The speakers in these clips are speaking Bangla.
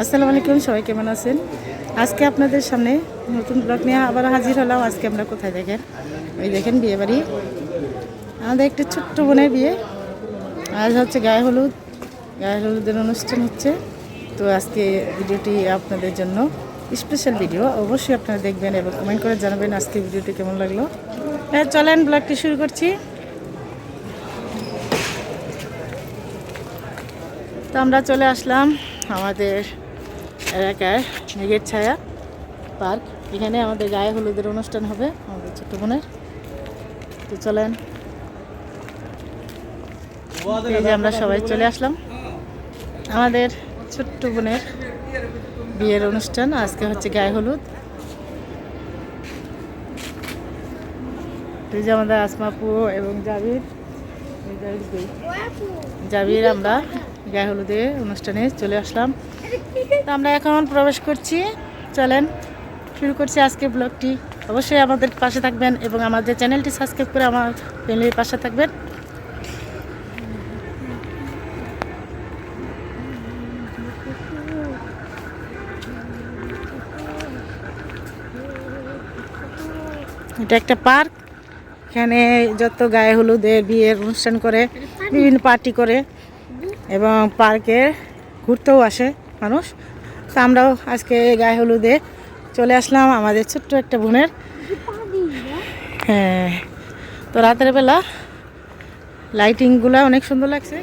আসসালামু আলাইকুম, সবাই কেমন আছেন? আজকে আপনাদের সামনে নতুন ব্লগ নিয়ে আবার হাজির হলাম। আজকে আমরা কোথায় দেখেন? ওই দেখেন বিয়ে বাড়ি। আমাদের একটি ছোট্ট বোনের বিয়ে। আজ হচ্ছে গায়ে হলুদ। গায়ে হলুদের অনুষ্ঠান হচ্ছে। তো আজকে ভিডিওটি আপনাদের জন্য স্পেশাল ভিডিও অবশ্যই আপনারা দেখবেন এবং কমেন্ট করে জানাবেন আজকে ভিডিওটি কেমন লাগল। হ্যাঁ চলেন ব্লগটি শুরু করছি। তো আমরা চলে আসলাম। আমাদের এলাকার মেঘের ছায়া পার্ক। এখানে আমাদের গায়ে হলুদের অনুষ্ঠান হবে, আমাদের ছোট বোনের। তো চলেন। এই যে আমরা সবাই চলে আসলাম। আমাদের ছোট্ট বোনের বিয়ের অনুষ্ঠান, আজকে হচ্ছে গায়ে হলুদ। এই যে আমাদের আসমাপু এবং জাবির। জাবির, আমরা গায়ে হলুদে অনুষ্ঠানে চলে আসলাম। তো আমরা এখন প্রবেশ করছি। চলেন, শুরু করছি আজকে ব্লগটি। অবশ্যই আমাদের পাশে থাকবেন এবং আমাদের চ্যানেলটি সাবস্ক্রাইব করে আমার ফ্যামিলির পাশে থাকবেন। এটা একটা পার্ক। এখানে যত গায়ে হলুদের বিয়ের অনুষ্ঠান করে, বিভিন্ন পার্টি করে এবং পার্কে ঘুরতেও আসে মানুষ। তো আমরাও আজকে গায়ে হলুদে চলে আসলাম আমাদের ছোট্ট একটা বোনের। হ্যাঁ তো রাতের বেলা লাইটিংগুলো অনেক সুন্দর লাগছে।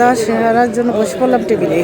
দাওয়া সেহারার জন্য বসে পড়লাম টেবিলে।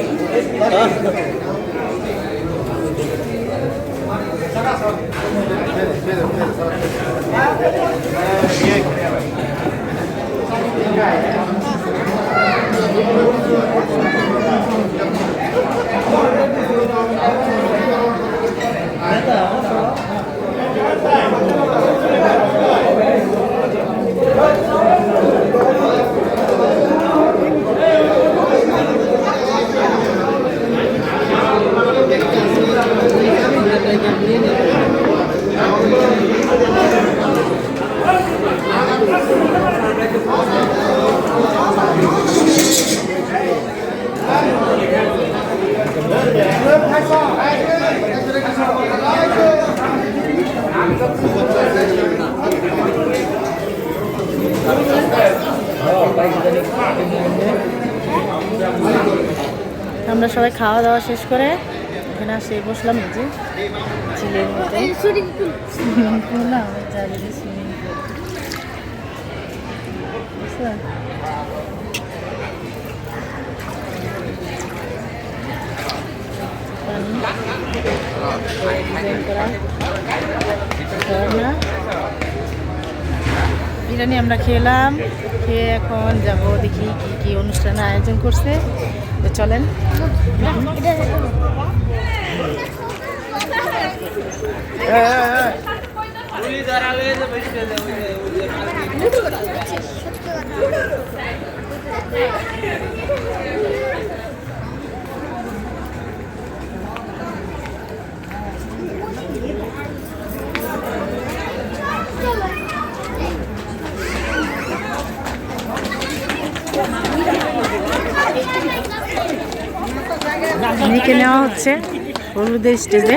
আমরা সবাই খাওয়া দাওয়া শেষ করে এখানে আসে বসলাম এই যে চিলের মতো সুইমিং পুল আমার যে সুইমিং পুল বিরিয়ানি আমরা খেলাম, খেয়ে এখন যাব দেখি কি কি অনুষ্ঠানের আয়োজন করছে। তো চলেন। মেয়েকে নেওয়া হচ্ছে হলুদের স্টেজে।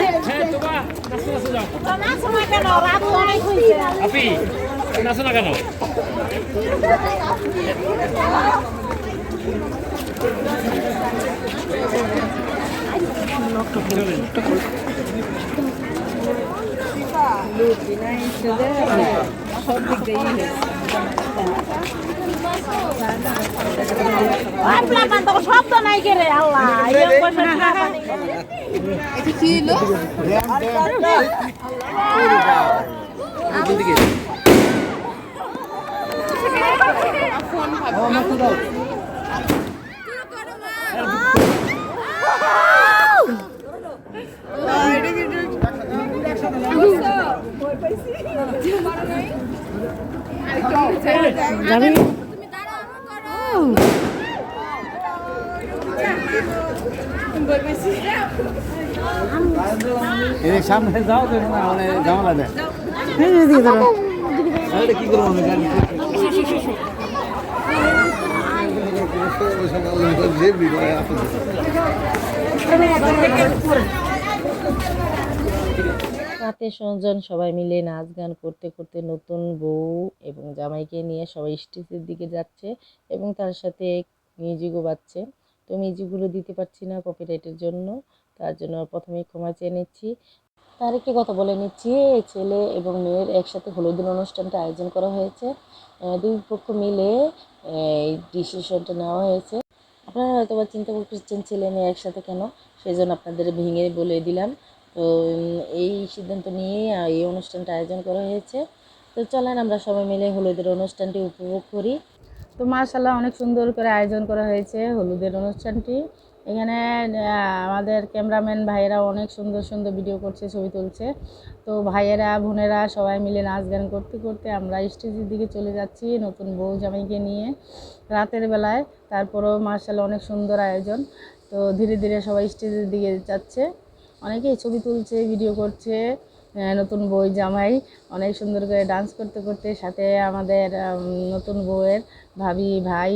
আপি নাচো না কেন শব্দ নাই কে রে আল্লাহ এই পয়সা টাকা নেই। যাবি এই সামনে যাও তো মানে কি করব রাতে সজন সবাই মিলে নাচ গান করতে করতে নতুন বউ এবং জামাইকে নিয়ে সবাই স্টেজের দিকে যাচ্ছে এবং তার সাথে মিউজিকও বাজছে। তো মিউজিকগুলো দিতে পারছি না কপিরাইটের জন্য। তার জন্য প্রথমেই ক্ষমা চেয়ে নিচ্ছি। তার একটি কথা বলে নিচ্ছি, ছেলে এবং মেয়ের একসাথে হলুদের অনুষ্ঠানটা আয়োজন করা হয়েছে। দুই পক্ষ মিলে এই ডিসিশনটা নেওয়া হয়েছে। আপনারা হয়তো বা চিন্তা করতেছেন, ছেলে মেয়ে একসাথে কেন? সেই জন্য আপনাদের ভেঙে বলে দিলাম। তো এই সিদ্ধান্ত নিয়ে এই অনুষ্ঠানটা আয়োজন করা হয়েছে। তো চলেন আমরা সবাই মিলে হলুদের অনুষ্ঠানটি উপভোগ করি। তো মার্শাল্লাহ অনেক সুন্দর করে আয়োজন করা হয়েছে হলুদের অনুষ্ঠানটি। এখানে আমাদের ক্যামেরাম্যান ভাইয়েরা অনেক সুন্দর সুন্দর ভিডিও করছে, ছবি তুলছে। তো ভাইয়েরা, বোনেরা সবাই মিলে নাচ গান করতে করতে আমরা স্টেজের দিকে চলে যাচ্ছি নতুন বউ জামাইকে নিয়ে। রাতের বেলায়, তারপরেও মার্শাল অনেক সুন্দর আয়োজন। তো ধীরে ধীরে সবাই স্টেজের দিকে যাচ্ছে। অনেকেই ছবি তুলছে ভিডিও করছে নতুন বই জামাই অনেক সুন্দর করে ডান্স করতে করতে, সাথে আমাদের নতুন বউয়ের ভাবি, ভাই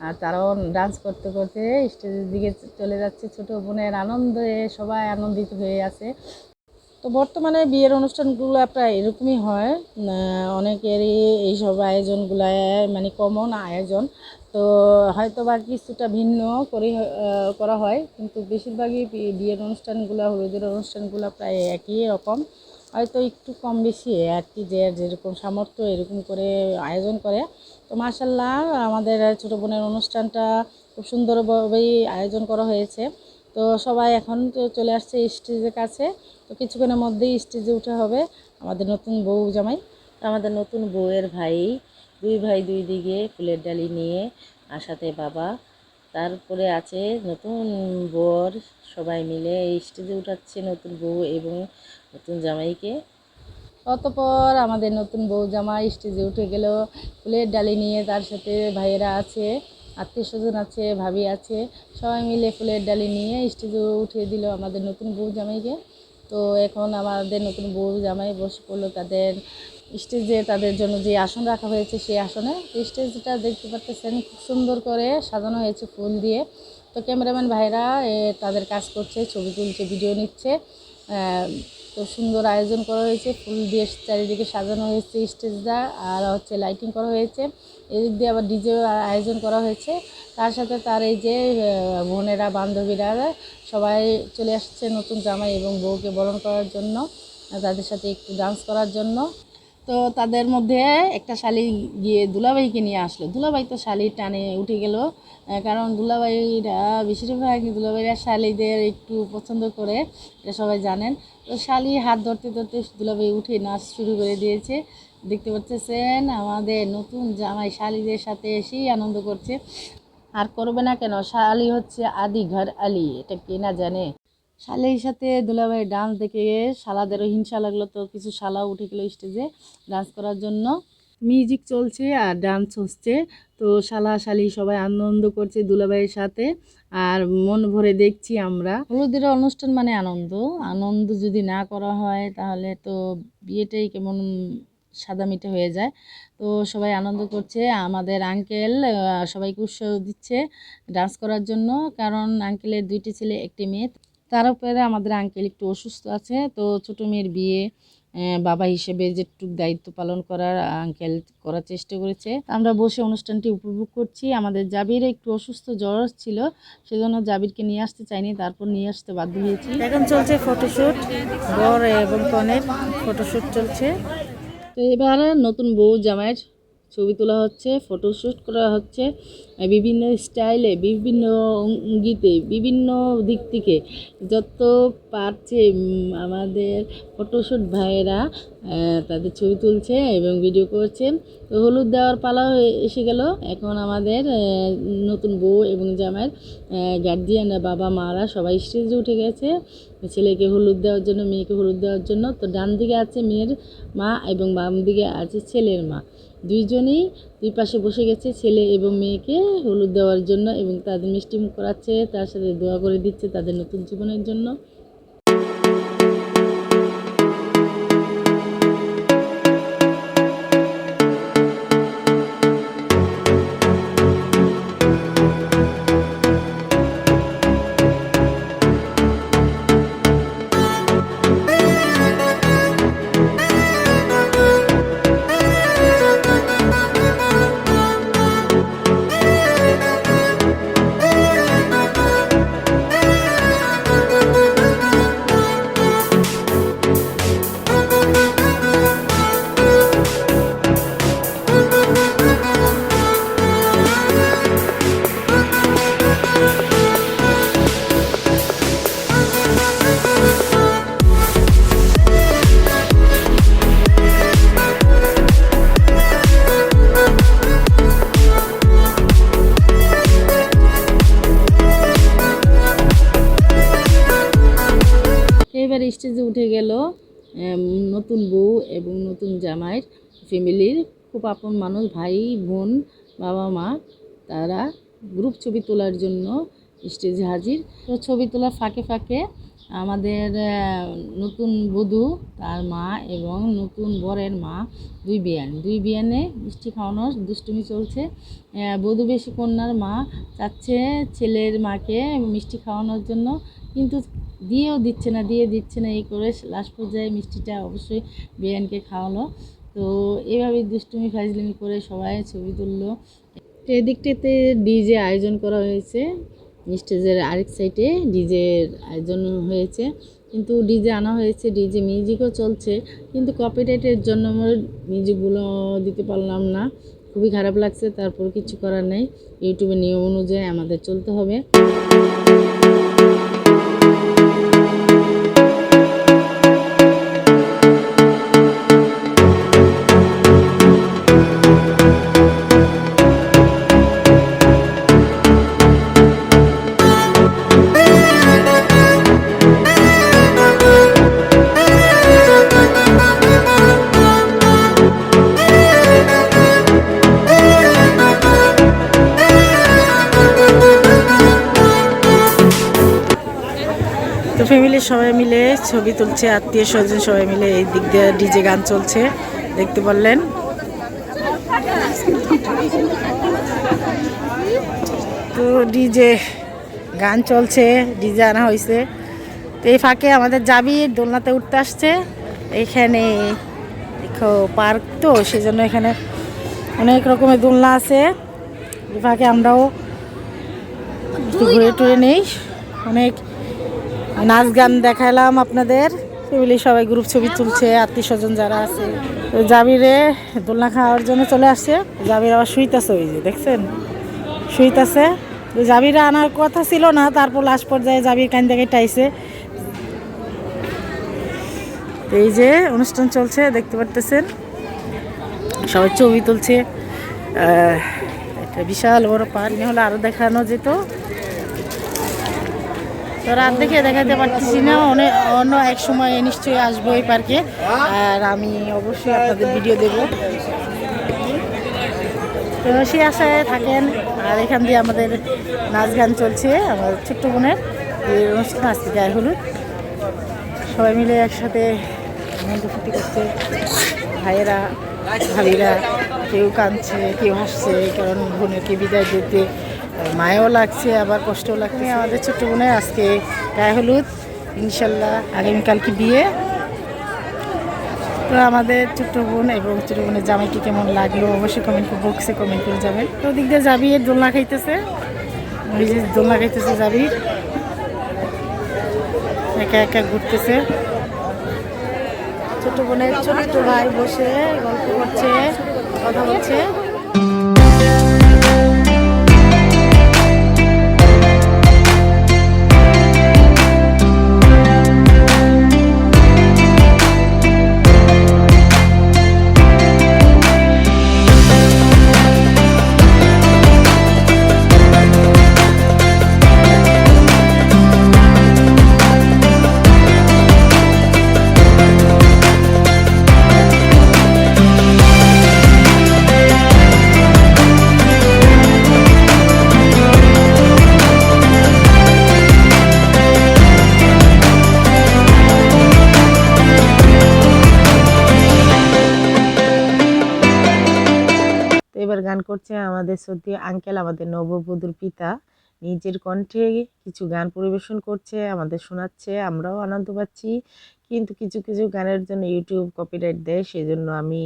আর তারাও ডান্স করতে করতে স্টেজের দিকে চলে যাচ্ছে। ছোট বোনের আনন্দে সবাই আনন্দিত হয়ে আছে। তো বর্তমানে বিয়ের অনুষ্ঠানগুলো প্রায় এরকমই হয়। অনেকেরই এইসব আয়োজনগুলো মানে কমন আয়োজন। তো হয়তো বা কিছুটা ভিন্ন করে করা হয়। কিন্তু বেশিরভাগই বিয়ের অনুষ্ঠানগুলো, হলুদের অনুষ্ঠানগুলো প্রায় একই রকম। হয়তো একটু কম বেশি আর কি যে যেরকম সামর্থ্য এরকম করে আয়োজন করে। তো মার্শাল্লাহ আমাদের ছোটো বোনের অনুষ্ঠানটা খুব সুন্দরভাবেই আয়োজন করা হয়েছে। তো সবাই এখন তো চলে আসছে স্টেজের কাছে। তো কিছুক্ষণের মধ্যেই স্টেজে উঠে হবে আমাদের নতুন বউ জামাই। আমাদের নতুন বউয়ের ভাই, দুই ভাই দুই দিকে ফুলের ডালি নিয়ে আর সাথে বাবা। তারপরে আছে নতুন বর, সবাই মিলে স্টেজে উঠাচ্ছে নতুন বউ এবং নতুন জামাইকে। অতপর আমাদের নতুন বউ জামাই স্টেজে উঠে গেল। ফুলের ডালি নিয়ে তার সাথে ভাইয়েরা আছে, আত্মীয় স্বজন আছে, ভাবি আছে। সবাই মিলে ফুলের ডালি নিয়ে স্টেজে উঠিয়ে দিল আমাদের নতুন বউ জামাইকে। তো এখন আমাদের নতুন বউ জামাই বসে পড়ল তাদের স্টেজে, তাদের জন্য যে আসন রাখা হয়েছে সেই আসনে। স্টেজটা দেখতে পাচ্ছেন খুব সুন্দর করে সাজানো হয়েছে ফুল দিয়ে। তো ক্যামেরাম্যান ভাইরা তাদের কাজ করছে, ছবি তুলছে, ভিডিও নিচ্ছে। তো সুন্দর আয়োজন করা হয়েছে, ফুল দিয়ে চারিদিকে সাজানো হয়েছে স্টেজটা আর হচ্ছে লাইটিং করা হয়েছে। এদিক দিয়ে আবার ডিজে আয়োজন করা হয়েছে। তার সাথে তার এই যে বোনেরা, বান্ধবীরা, সবাই চলে আসছে নতুন জামাই এবং বউকে বরণ করার জন্য, তাদের সাথে একটু ডান্স করার জন্য। তো তাদের মধ্যে একটা শালি গিয়ে দুলাভাইকে নিয়ে আসলো। দুলাভাই তো শালির টানে উঠে গেল কারণ দুলাভাইরা বেশিরভাগ দুলাভাইরা শালিদের একটু পছন্দ করে, এটা সবাই জানেন। তো শালি হাত ধরতে ধরতে দুলাভাই উঠে নাচ শুরু করে দিয়েছে। দেখতে পাচ্ছেন, আমাদের নতুন জামাই শালিদের সাথে এসেই আনন্দ করছে। আর করবে না কেন, শালি হচ্ছে আদি ঘর আলি, এটা কে না জানে। শালির সাথে দুলাভাই ডান্স দেখে শালাদেরও হিংসা লাগল তো, কিছু শালা উঠে গেলো স্টেজে ডান্স করার জন্য। মিউজিক চলছে আর ডান্স হচ্ছে, তো শালা শালি সবাই আনন্দ করছে দুলাভাইয়ের সাথে আর মন ভরে দেখছি আমরা। হলুদের অনুষ্ঠান মানে আনন্দ আনন্দ যদি না করা হয় তাহলে তো বিয়েটাই কেমন সাদামিটে হয়ে যায়। তো সবাই আনন্দ করছে, আমাদের আঙ্কেল সবাইকে উৎসাহ দিচ্ছে ডান্স করার জন্য, কারণ আঙ্কেলের দুইটি ছেলে, একটি মেয়ে। তার উপরে আমাদের আঙ্কেল একটু অসুস্থ আছে তো ছোট মেয়ের বিয়ে বাবা হিসেবে যেটুক দায়িত্ব পালন করার আঙ্কেল করার চেষ্টা করেছে। আমরা বসে অনুষ্ঠানটি উপভোগ করছি। আমাদের জাবির একটু অসুস্থ জ্বর ছিল সেজন্য জাবিরকে নিয়ে আসতে চাইনি তারপর নিয়ে আসতে বাধ্য হয়েছি। এখন চলছে ফটোশ্যুট বর এবং কনের ফটোশ্যুট চলছে। তো এবার নতুন বউ জামাইয়ের ছবি তোলা হচ্ছে ফটোশ্যুট করা হচ্ছে বিভিন্ন স্টাইলে, বিভিন্ন অঙ্গিতে, বিভিন্ন দিক থেকে। যত পারছে আমাদের ফটোশ্যুট ভাইয়েরা তাদের ছবি তুলছে এবং ভিডিও করছে। তো হলুদ দেওয়ার পালা এসে গেল। এখন আমাদের নতুন বউ এবং জামাইয়ের গার্জিয়ানরা বাবা মারা সবাই স্টেজে উঠে গেছে। ছেলেকে হলুদ দেওয়ার জন্য, মেয়েকে হলুদ দেওয়ার জন্য। তো ডান দিকে আছে মেয়ের মা এবং বাম দিকে আছে ছেলের মা। দুইজনেই দুই পাশে বসে গেছে, ছেলে এবং মেয়েকে হলুদ দেওয়ার জন্য এবং তাদের মিষ্টিমুখ করাচ্ছে, তার সাথে দোয়া করে দিচ্ছে তাদের নতুন জীবনের জন্য। আপন মানুষ, ভাই, বোন, বাবা, মা, তারা গ্রুপ ছবি তোলার জন্য স্টেজে হাজির। তো ছবি তোলার ফাঁকে ফাঁকে আমাদের নতুন বধূ, তার মা এবং নতুন বরের মা, দুই বিয়ান। দুই বিয়ানে মিষ্টি খাওয়ানোর দুষ্টুমি চলছে। বধূ বেশি কন্যার মা চাচ্ছে ছেলের মাকে মিষ্টি খাওয়ানোর জন্য, কিন্তু দিয়েও দিচ্ছে না, দিয়ে দিচ্ছে না। এই করে লাস্ট পর্যায়ে মিষ্টিটা অবশ্যই বিয়ানকে খাওয়ালো। তো এভাবে দুষ্টুমি, ফাজলিমি করে সবাই ছবি তুললো। এদিকটাতে ডিজে আয়োজন করা হয়েছে। স্টেজের আরেক সাইডে ডিজের আয়োজন হয়েছে। কিন্তু ডিজে আনা হয়েছে, ডিজে মিউজিকও চলছে। কিন্তু কপিরাইটের জন্য আমরা মিউজিকগুলো দিতে পারলাম না। খুবই খারাপ লাগছে, তারপর কিছু করার নেই। ইউটিউবের নিয়ম অনুযায়ী আমাদের চলতে হবে। সবাই মিলে ছবি তুলছে, আত্মীয় স্বজন সবাই মিলে এই দিক দিয়ে ডিজে গান চলছে, দেখতে পারলেন। তো ডিজে গান চলছে, ডিজে আনা হয়েছে তো এই ফাঁকে আমাদের যাবি দোলনাতে উঠতে আসছে। এখানে দেখো পার্ক তো, সেজন্য এখানে অনেক রকমের দোলনা আছে। এই ফাঁকে আমরাও ঘুরে টুরে নেই, অনেক নাচ গান দেখালাম আপনাদের। ফ্যামিলি সবাই গ্রুপ ছবি তুলছে আত্মীয় স্বজন যারা আছে। তো জাবিরে দোলনা খাওয়ার জন্য চলে আসছে। জাবির আবার শুইতেছে ওই যে, দেখছেন? শুইতেছে। জাবিরা আনার কথা ছিল না, তারপর লাস্ট পর্যায়ে জাবির কান থেকে টাইছে। এই যে অনুষ্ঠান চলছে, দেখতে পারতেছেন? সবাই ছবি তুলছে। একটা বিশাল বড় পার্ক হলে আরও দেখানো যেত। তো রাত দেখে দেখাতে পারতেছি না। অনেক অন্য এক সময় নিশ্চয়ই আসব এই পার্কে। আর আমি অবশ্যই আপনাদের ভিডিও দেবো। তো সেই আশায় থাকেন। আর এখান দিয়ে আমাদের নাচ গান চলছে, আমার ছোট্ট বোনের। অনুষ্ঠান আজকে গায়ে হলুদ। সবাই মিলে একসাথে আনন্দ ফুর্তি করছে। ভাইয়েরা, ভাবিরা, কেউ কাঁদছে, কেউ হাসছে, কারণ বোনেরকে বিদায় দিতে মায়ও লাগছে, আবার কষ্টও লাগছে। আমাদের ছোট্ট বোনের আজকে গায়ে হলুদ। ইনশাল্লাহ আগামীকালকে বিয়ে। তো আমাদের ছোট্ট বোন এবং ছোট বোনের জামাইটি কেমন লাগল অবশ্যই কমেন্ট বক্সে কমেন্ট করে যাবেন। তো দিক দিয়ে যাবি দোলনা খাইতেছে। যে দোলনা খাইতেছে যাবি একা একা ঘুরতেছে। ছোট বোনের ছোট্ট ভাই বসে গল্প করছে, কথা বলছে। আমাদের আঙ্কেল আমাদের নববধূর পিতা, নিজের কণ্ঠে কিছু গান পরিবেশন করছে, আমাদের শোনাচ্ছে, আমরাও আনন্দ পাচ্ছি। কিন্তু কিছু কিছু গানের জন্য ইউটিউব কপিরাইট দেয় সেই জন্য আমি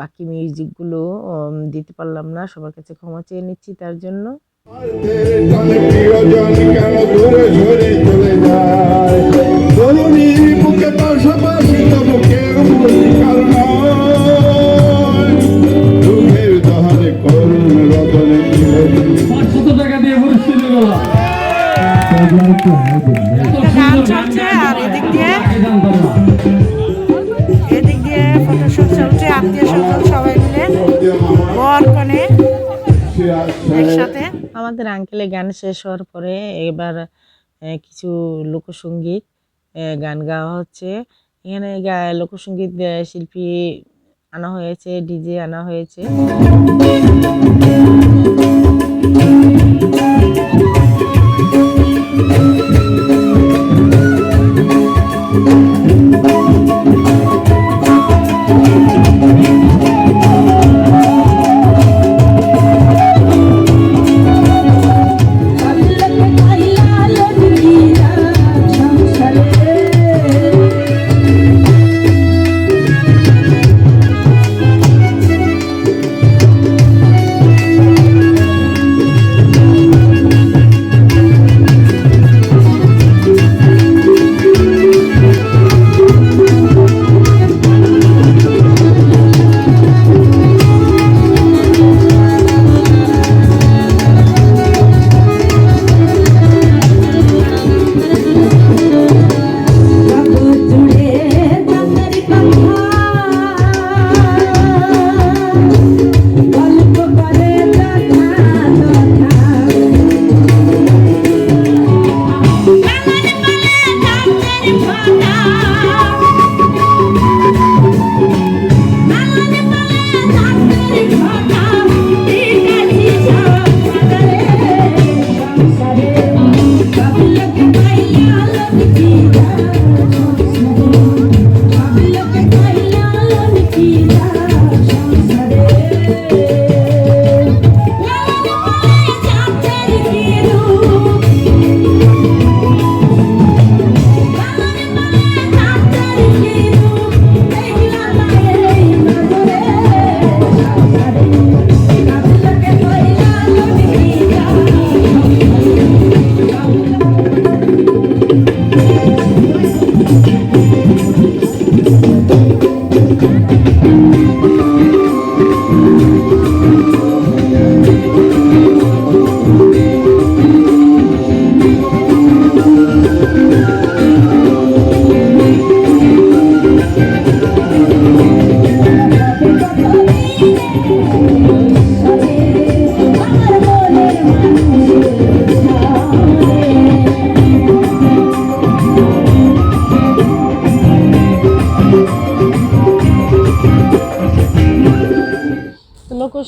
বাকি মিউজিকগুলো দিতে পারলাম না, সবার কাছে ক্ষমা চেয়ে নিচ্ছি তার জন্য। একসাথে। আমাদের আঙ্কেলের গান শেষ হওয়ার পরে এবার কিছু লোকসঙ্গীত গান গাওয়া হচ্ছে। এখানে লোকসঙ্গীত শিল্পী আনা হয়েছে, ডিজে আনা হয়েছে।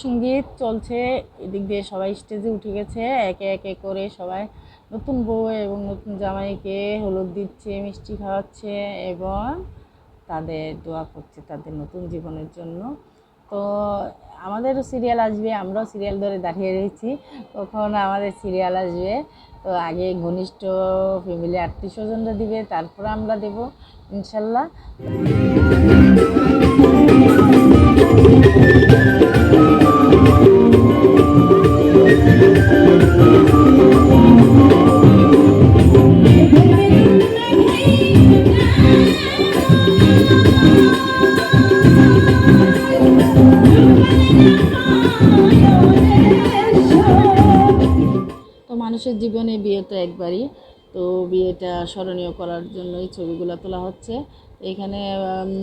তো লোকসঙ্গীত চলছে, এদিক দিয়ে সবাই স্টেজে উঠে গেছে, একে একে করে সবাই নতুন বউ এবং নতুন জামাইকে হলুদ দিচ্ছে, মিষ্টি খাওয়াচ্ছে এবং তাদের দোয়া করছে তাদের নতুন জীবনের জন্য। তো আমাদেরও সিরিয়াল আসবে, আমরাও সিরিয়াল ধরে দাঁড়িয়ে রয়েছি, কখন আমাদের সিরিয়াল আসবে? তো আগে ঘনিষ্ঠ ফ্যামিলি আত্মীয় স্বজনরা দিবে, তারপরে আমরা দেব, ইনশাল্লাহ। মানুষের জীবনে বিয়ে তো একবারই তো বিয়েটা স্মরণীয় করার জন্য এই ছবিগুলো তোলা হচ্ছে। এখানে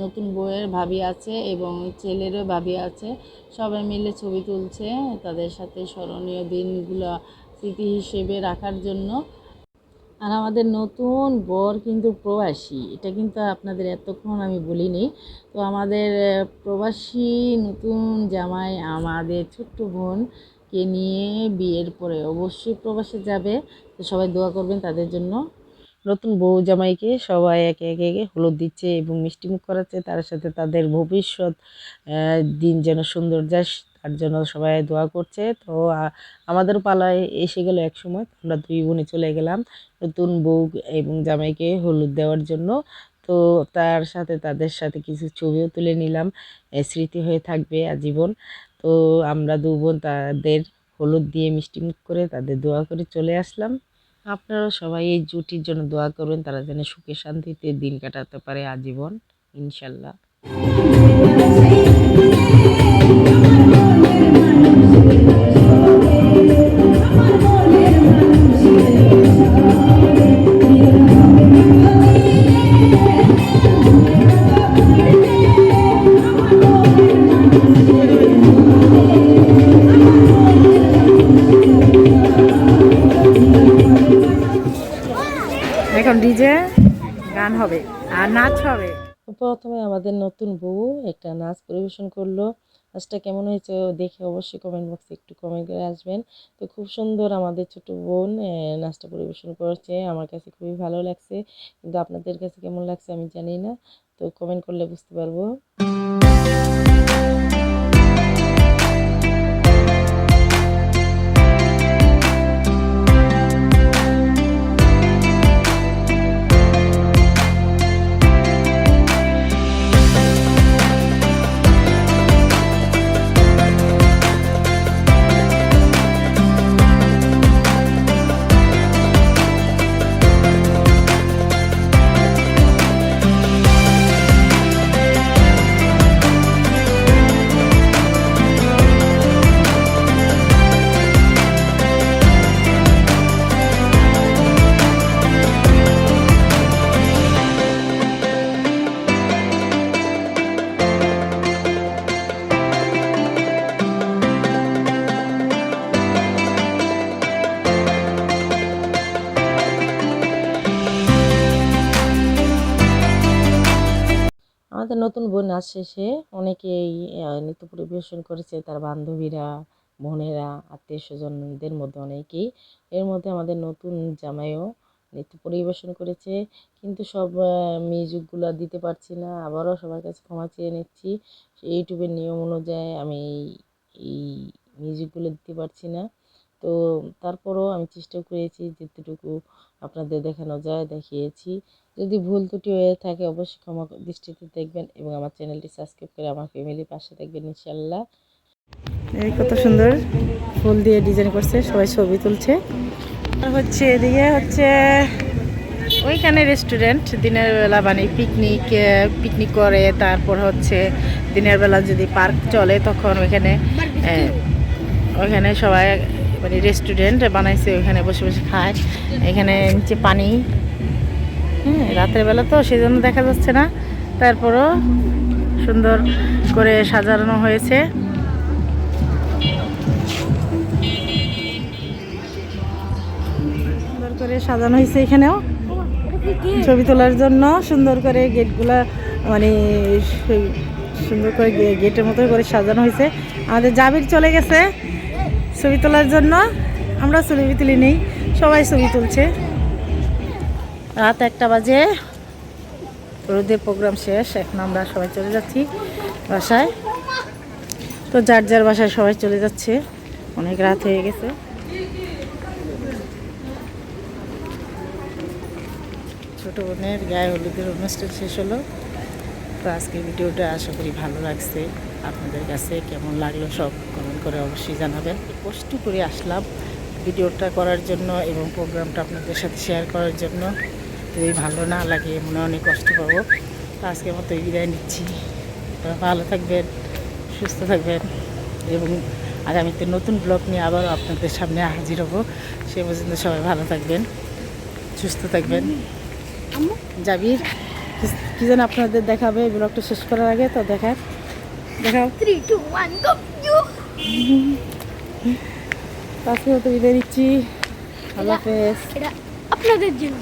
নতুন বউয়ের ভাবি আছে এবং ছেলেরও ভাবি আছে। সবাই মিলে ছবি তুলছে তাদের সাথে স্মরণীয় দিনগুলো, স্মৃতি হিসেবে রাখার জন্য। আর আমাদের নতুন বর কিন্তু প্রবাসী। এটা কিন্তু আপনাদের এতক্ষণ আমি বলিনি। তো আমাদের প্রবাসী নতুন জামাই আমাদের ছোট্ট বোনকে নিয়ে বিয়ের পরে অবশ্যই প্রবাসে যাবে। তো সবাই দোয়া করবেন তাদের জন্য। নতুন বউ জামাইকে সবাই একে একে একে হলুদ দিচ্ছে এবং মিষ্টিমুখ করাচ্ছে। তার সাথে তাদের ভবিষ্যৎ দিন যেন সুন্দর যায়, তার জন্য সবাই দোয়া করছে। তো আমাদের পালায় এসে গেল এক সময়। আমরা দুই বোনে চলে গেলাম নতুন বউ এবং জামাইকে হলুদ দেওয়ার জন্য। তো, তার সাথে তাদের সাথে কিছু ছবিও তুলে নিলাম। স্মৃতি হয়ে থাকবে আজীবন। তো, আমরা দু বোন তাদের হলুদ দিয়ে মিষ্টিমুখ করে তাদের দোয়া করে চলে আসলাম। আপনারাও সবাই এই জুটির জন্য দোয়া করবেন, তারা যেন সুখে শান্তিতে দিন কাটাতে পারে আজীবন, ইনশাল্লাহ। এখন ডিজে গান হবে আর নাচ হবে। প্রথমে আমাদের নতুন বউ একটা নাচ পরিবেশন করল। নাচটা কেমন হয়েছে দেখে অবশ্যই কমেন্ট বক্সে একটু কমেন্ট করে আসবেন। তো খুব সুন্দর আমাদের ছোট বোন নাচটা পরিবেশন করেছে। আমার কাছে খুবই ভালো লাগছে। কিন্তু আপনাদের কাছে কেমন লাগছে আমি জানি না। তো কমেন্ট করলে বুঝতে পারব। নাচ শেষে অনেকেই নৃত্য পরিবেশন করেছে। তার বান্ধবীরা, বোনেরা, আত্মীয় স্বজনদের মধ্যে অনেকেই। এর মধ্যে আমাদের নতুন জামাইও নৃত্য পরিবেশন করেছে। কিন্তু সব মিউজিকগুলো দিতে পারছি না। আবারও সবার কাছে ক্ষমা চেয়ে নিচ্ছি। ইউটিউবের নিয়ম অনুযায়ী আমি এই- মিউজিকগুলো দিতে পারছি না। তো তারপরও আমি চেষ্টা করেছি যেতটুকু আপনাদের দেখানো যায়, দেখিয়েছি। যদি ভুল ত্রুটি হয়ে থাকে অবশ্যই ক্ষমা দৃষ্টিতে দেখবেন এবং আমার চ্যানেলটি সাবস্ক্রাইব করে আমার ফ্যামিলির পাশে থাকবেন ইনশাল্লাহ এই কত সুন্দর ফুল দিয়ে ডিজাইন করছে, সবাই ছবি তুলছে। আর হচ্ছে এদিকে হচ্ছে ওইখানে রেস্টুরেন্ট, দিনের বেলা মানে পিকনিক পিকনিক করে, তারপর হচ্ছে দিনের বেলা যদি পার্ক চলে তখন ওইখানে ওইখানে সবাই মানে রেস্টুরেন্ট বানাইছে, ওইখানে বসে বসে খায়। এখানে নিচে পানি। হ্যাঁ রাতের বেলা তো সেই জন্য দেখা যাচ্ছে না। তারপরও সুন্দর করে সাজানো হয়েছে। সুন্দর করে সাজানো হয়েছে এখানেও। ছবি তোলার জন্য সুন্দর করে গেটগুলা মানে সুন্দর করে গেটের মতো করে সাজানো হয়েছে। আমাদের জাবির চলে গেছে। ছবি তোলার জন্য আমরা ছবি তুলি নেই, সবাই ছবি তুলছে। রাত একটা বাজে রোদের প্রোগ্রাম শেষ, এখন আমরা সবাই চলে যাচ্ছি বাসায়। তো যার যার বাসায় সবাই চলে যাচ্ছে, অনেক রাত হয়ে গেছে। ছোট বোনের গায়ে হলুদের অনুষ্ঠান শেষ হলো। তো আজকে ভিডিওটা আশা করি ভালো লাগছে। আপনাদের কাছে কেমন লাগল সব কমেন্ট করে অবশ্যই জানাবেন। কষ্ট করে আসলাম ভিডিওটা করার জন্য এবং প্রোগ্রামটা আপনাদের সাথে শেয়ার করার জন্য। যদি ভালো না লাগে মনে অনেক কষ্ট পাবো। তো আজকের মতো বিদায় নিচ্ছি। তো ভালো থাকবেন সুস্থ থাকবেন এবং আগামীতে নতুন ব্লগ নিয়ে আবারও আপনাদের সামনে হাজির হব। সে পর্যন্ত সবাই ভালো থাকবেন সুস্থ থাকবেন। জাবির কি- কি যেন আপনাদের দেখাবে ব্লগটা শেষ করার আগে তো দেখার। দেখাও থ্রি টু ওয়ান গো আজকে মতো বিদায় দিচ্ছি আল্লাহ হাফেজ এটা আপনাদের জন্য